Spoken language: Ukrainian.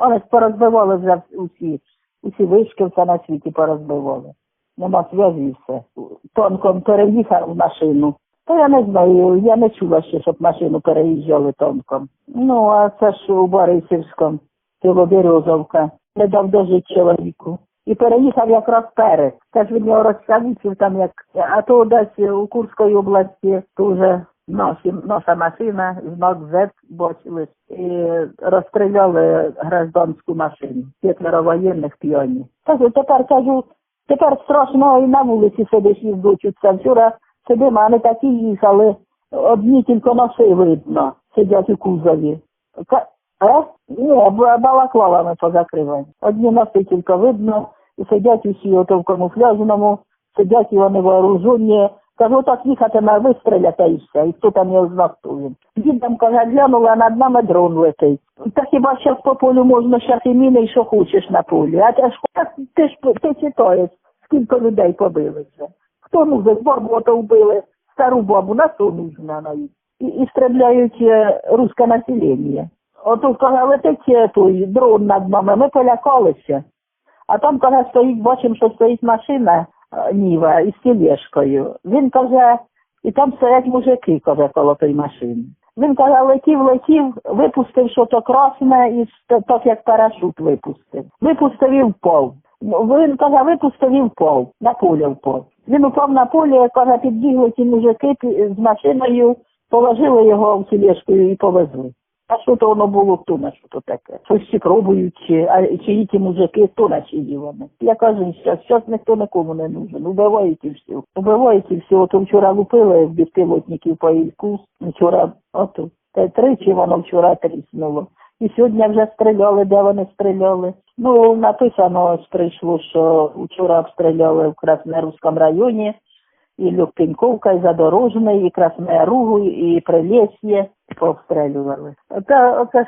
Ж порозбивали вже усі, усі вишки все на світі порозбивали. Нема зв'язі і все. Тонком переїхав машину. Та я не знаю, я не чула ще, щоб машину переїжджали тонком. Ну, а це ж у Борисівському, село Березовка, не дав дожити чоловіку. І переїхав якраз перед. Це ж він його розчавічив там як, а то десь у Курської області, вже наші, наша машина, знак Z бачили, і розстріляли гражданську машину, п'ятеро воєнних п'яні. Кажу, тепер кажу, тепер страшно і на вулиці сидиш і здучуться. Вчора сидимо, а такі їхали, одні тільки носи видно, сидять у кузові. Ка- Е? Ні, балаклавами позакривані. Одні носи тільки видно, і сидять усі ото в камуфляжному, сидять і вони вооружені. Кажу, так їхати на вистріляти і все, і хто там його він. Їдем, каже, глянула, над нами дрон летить. Та хіба зараз по полю можна щас і міни, і що хочеш на полі. А ти ж, ти ж ти читаєш, скільки людей побили. Хто нужен? Бабу ото вбили, стару бабу, на що нужна. І, і стріляють е, русське населення. Ото каже, летить е, той дрон над нами, ми полякалися. А там, каже, стоїть, бачимо, що стоїть машина Ніва із тележкою. Він каже, і там стоять мужики, каже, коло тої машини. Він каже, летів, летів, випустив що то красне і так як парашут випустив. Випустив і впав. Ну, Він каже, випустив і впав, на поле впав. Він упав на полі, каже, підбігли ті мужики з машиною, положили його в тележку і повезли. А що то воно було, хто на що то таке? Щось пробують, а, чи ті мужики, хто на чиї вони. Я кажу, що зараз ніхто нікому не нужен. Убивають і все. Убивають і все. Ото вчора лупили безпілотників по Ільку. Вчора, ото, та тричі воно вчора тріснуло. І сьогодні вже стріляли, де вони стріляли. Ну, написано прийшло, що вчора обстріляли в Краснорусскому районі, і Люкпінковка, і Задорожний, і Красне Ругу, і Прилєсьє пообстрелуваме. Та, каш